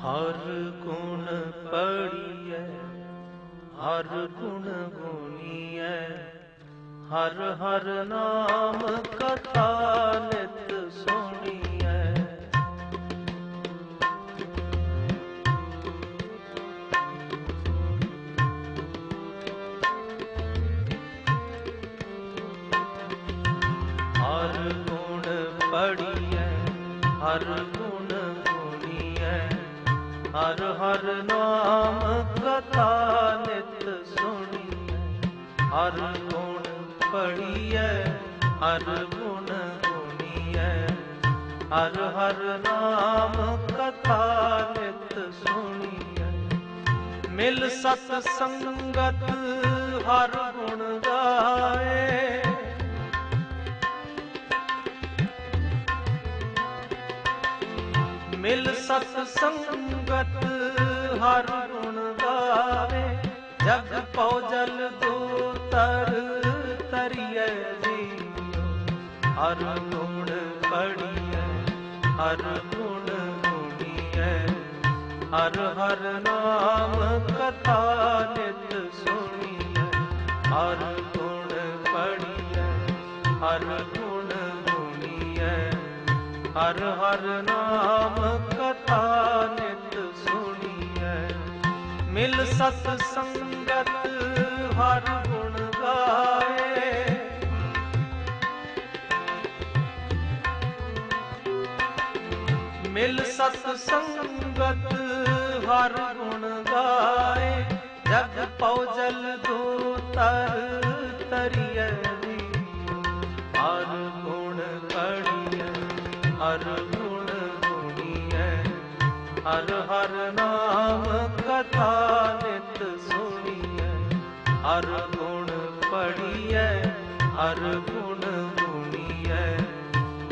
ਹਰ ਗੁਣ ਪੜੀਐ ਹਰ ਗੁਣ ਗੁਣੀਐ। ਹਰ ਹਰ ਨਾਮ ਕਥਾ ਨਿਤ ਸੁਣੀਐ। ਹਰ ਗੁਣ ਪੜੀਐ ਹਰ ਗੁਣ ਹਰ ਹਰ ਨਾਮ ਕਥਾ ਨਿਤ ਸੁਣੀਐ। ਹਰ ਗੁਣ ਪੜੀਐ ਹਰ ਗੁਣ ਗੁਣੀਐ ਹਰ ਹਰ ਨਾਮ ਕਥਾ ਨਿਤ ਸੁਣੀਐ। ਮਿਲ ਸਤ ਸੰਗਤ, ਹਰ ਗੁਣ ਗਾਏ ਮਿਲ ਸਤ ਸੰਗਤ, ਹਰ ਗੁਣ ਗਾਵੇ। ਜਗ ਪਉ ਜਲ ਦੂਤਰ ਤਰੀਐ ਜੀਉ। ਹਰ ਗੁਣ ਪੜੀਐ, ਹਰ ਗੁਣ ਗੁਣੀਐ ਹਰ ਹਰ ਨਾਮ ਕਥਾ ਨਿਤ ਸੁਣੀਐ। ਹਰ ਗੁਣ ਪੜੀਐ, ਹਰ ਗੁਣ ਹਰ ਹਰ ਨਾਮ ਕਥਾ ਨਿਤ ਸੁਣੀਐ। ਮਿਲ ਸਤ ਸੰਗਤ ਹਰ ਗੁਣ ਗਾਏ। ਮਿਲ ਸਤ ਸੰਗਤ ਹਰ ਗੁਣ ਗਾਏ। ਜਗ ਪਉ ਜਲ ਪੜੀਐ ਹਰ ਗੁਣ ਗੁਣੀਐ।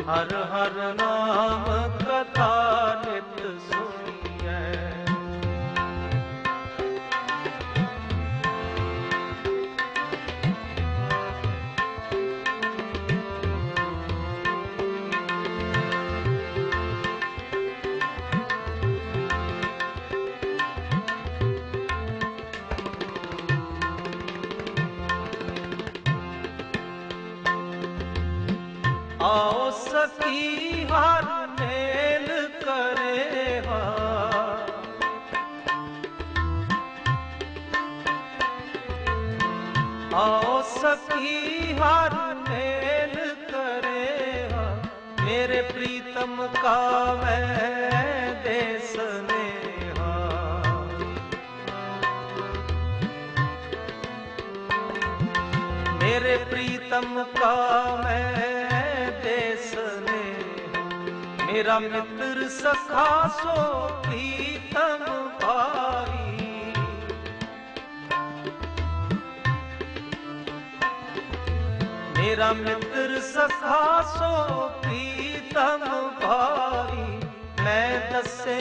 ਹਰ ਹਰ ਨਾਮ ਕਥਾ ਨਿਤ ਸੁਣ ਆਓ ਹਰ ਮੇਲ ਕਰੇ ਮੇਰੇ ਪ੍ਰੀਤਮ ਕਾ ਮੈਂ ਦੇਸ ਨੇਹਾ ਮੇਰੇ ਪ੍ਰੀਤਮ ਕਾ ਮੈਂ ਦੇਸ ਨੇ ਮੇਰਾ ਮਿੱਤਰ ਸਖਾ ਸੋ ਪ੍ਰੀਤਮ ਭਾਈ ਮੇਰਾ ਮਿੱਤਰ ਸਖਾ ਸੋ ਪ੍ਰੀਤਮ ਭਾਈ ਮੈਂ ਦੱਸੇ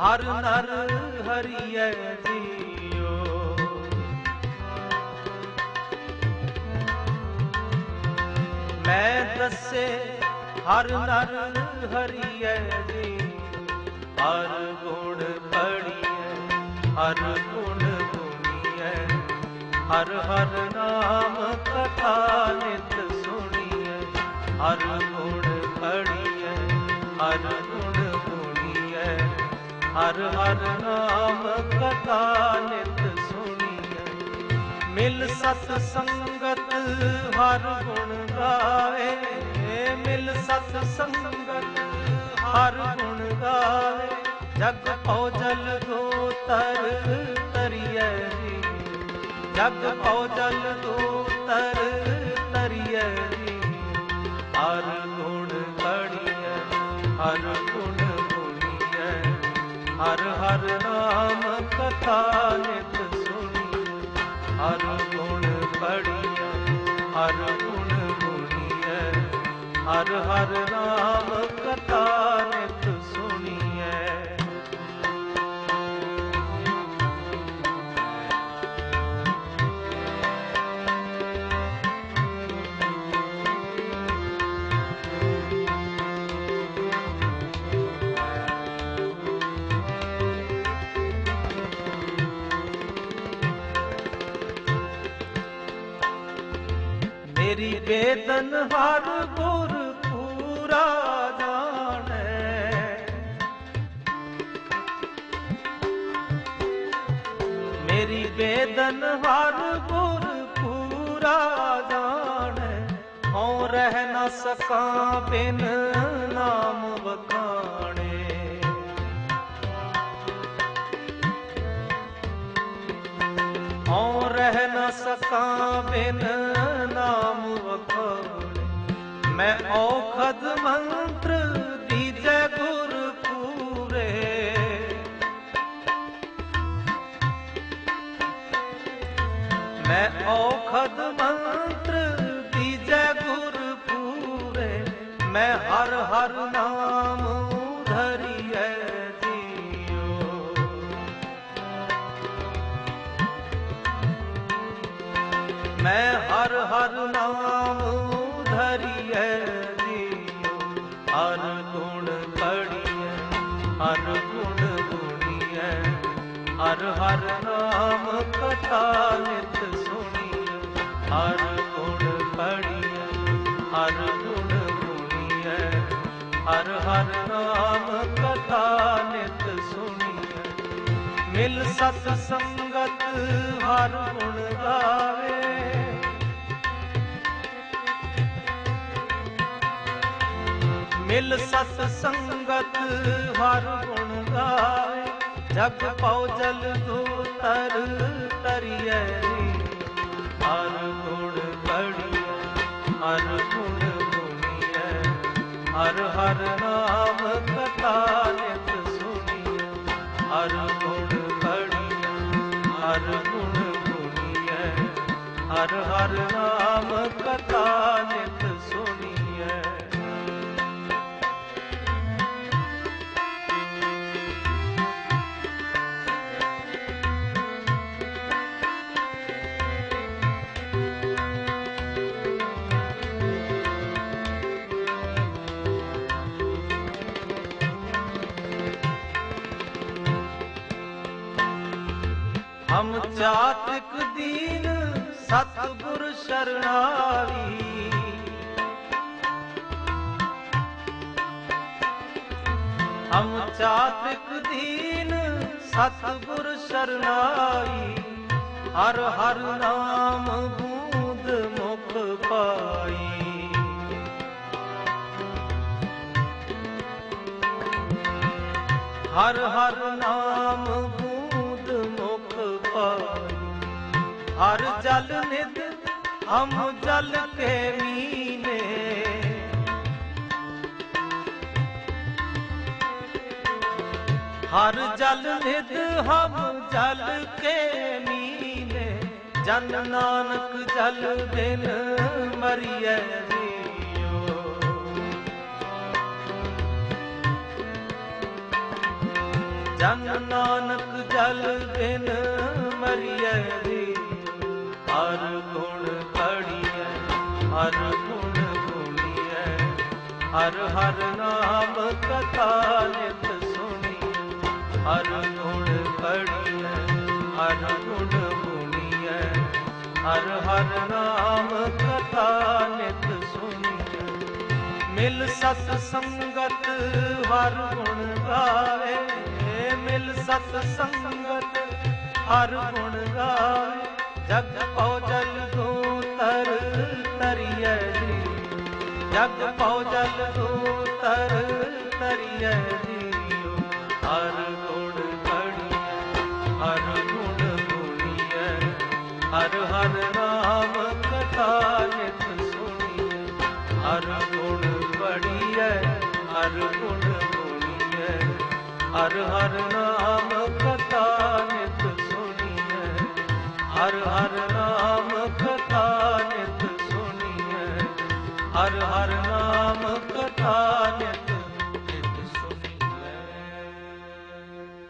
ਹਰ ਨਰ ਹਰੀਐ ਜੀਓ। ਮੈਂ ਦੱਸੇ ਹਰ ਨਰ ਹਰੀਐ ਜੀ ਹਰ ਗੁਣ ਪੜੀਐ ਹਰ ਗੁਣ ਗੁਣੀਐ। ਹਰ ਹਰ ਨਾਮ ਕਰ ਕਥਾ ਨਿਤ ਸੁਣੀਐ, ਹਰ ਗੁਣ ਪੜੀਐ ਹਰ ਗੁਣ ਗੁਣੀਐ, ਹਰ ਹਰ ਨਾਮ ਕਥਾ ਨਿਤ ਸੁਣੀਐ। ਮਿਲ ਸਤ ਸੰਗਤ ਹਰ ਗੁਣ ਗਾਵੇ, ਮਿਲ ਸਤ ਸੰਗਤ ਹਰ ਗੁਣ ਗਾਵੇ, ਜਗ ਪਉ ਜਲ ਦੂਤਰ ਜਗ ਪਉ ਜਲ ਦੂਤਰ ਤਰੀਐ ਜੀ। ਹਰ ਗੁਣ ਪੜੀਐ ਹਰ ਗੁਣ ਗੁਣੀਐ ਹਰ ਹਰ ਨਾਮ ਕਥਾ ਨਿਤ ਸੁਣੀਐ। ਹਰ ਗੁਣ ਪੜੀਐ ਹਰ ਗੁਣ ਗੁਣੀਐ ਹਰ ਹਰ ਨਾਮ ਕਥਾ ਨਿਤ ਮੇਰੀ ਬੇਦਨ ਹਰ ਗੁਰ ਪੂਰਾ ਜਾਣੈ। ਮੇਰੀ ਬੇਦਨ ਹਰ ਗੁਰ ਪੂਰਾ ਜਾਣੈ। ਹਉ ਰਹਿ ਨ ਸਕਾਂ ਬਿਨ ਨਾਮ ਵਖਾਣੇ। ਹਉ ਰਹਿ ਨ ਸਕਾਂ ਬਿਨ ਮੈਂ ਔਖਦ ਮੰਤਰ ਦੀਜੈ ਗੁਰ ਪੂਰੇ। ਮੈਂ ਔਖਦ ਮੰਤਰ ਦੀਜੈ ਗੁਰ ਪੂਰੇ। ਮੈਂ ਹਰ ਹਰ ਨਾਮ ਧਰਿਐ ਜੀਓ। ਮੈਂ ਹਰ ਹਰ ਨਾਮ ਕਥਾ ਨਿਤ ਸੁਣੀਐ, ਹਰ ਗੁਣ ਪੜੀਐ ਹਰ ਗੁਣ ਗੁਣੀਐ, ਹਰ ਹਰ ਨਾਮ ਕਥਾ ਨਿਤ ਸੁਣੀਐ। ਮਿਲ ਸਤ ਸੰਗਤ, ਹਰ ਗੁਣ ਗਾਵੇ। ਮਿਲ ਸਤ ਸੰਗਤ, ਹਰ ਗੁਣ ਗਾਵੇ। ਜਗ ਪਉ ਜਲ ਦੂਤਰ ਤਰੀਐ ਹਰ ਗੁਣ ਪੜੀਐ ਹਰ ਗੁਣ ਗੁਣੀਐ। ਹਰ ਹਰ ਨਾਮ ਕਥਾ ਨਿਤ ਸੁਣੀਐ। ਹਰ ਗੁਣ ਪੜੀਐ ਹਰ ਗੁਣ ਗੁਣੀਐ। ਹਰ ਹਰ ਨਾਮ ਕਥਾ ਨਿਤ ਹਮ ਚਾਤਕ ਦੀਨ ਸਤਿਗੁਰ ਸ਼ਰਣਾਈ ਹਮ ਚਾਤਕ ਦੀਨ ਸਤਿਗੁਰ ਸ਼ਰਣਾਈ ਹਰ ਹਰ ਨਾਮ ਬੂਦ ਮੁਖ ਪਾਈ। ਹਰ ਹਰ ਨਾਮ ਹਰ ਜਲ ਨਿਧ, ਹਮ ਜਲ ਕੇ ਮੀਨੇ ਹਰ ਜਲ ਨਿਧ, ਹਮ ਜਲ ਕੇ ਮੀਨੇ ਜਨ ਨਾਨਕ ਜਲ ਬਿਨ ਮਰੀਐ ਜੀਓ। ਜਨ ਨਾਨਕ ਜਲ ਬਿਨ ਹਰ ਹਰ ਨਾਮ ਕਥਾ ਨਿਤ ਸੁਣੀਐ ਹਰ ਗੁਣ ਪੜੀਐ ਹਰ ਗੁਣ ਗੁਣੀਐ ਹਰ ਹਰ ਨਾਮ ਕਥਾ ਨਿਤ ਸੁਣੀਐ ਮਿਲ ਸਤ ਸੰਗਤ ਹਰ ਗੁਣ ਗਾਵੇ ਮਿਲ ਸਤ ਸੰਗਤ ਹਰ ਗੁਣ ਗਾਵੇ, ਜਗ ਪਉ ਜਲ ਦੂਤਰ ਤਰੀਐ ਜਗ ਪਉ ਜਲ ਦੂਤਰ ਤਰੀਐ ਜੀਓ ਹਰ ਗੁਣ ਪੜੀਐ ਹਰ ਗੁਣ ਗੁਣੀਐ ਹਰ ਹਰ ਨਾਮ ਕਥਾ ਨਿਤ ਸੁਣੀਐ ਹਰ ਗੁਣ ਪੜੀਐ ਹਰ ਗੁਣ ਗੁਣੀਐ ਹਰ ਹਰ ਨਾਮ ਕਥਾ ਨਿਤ ਸੁਣੀਐ ਹਰ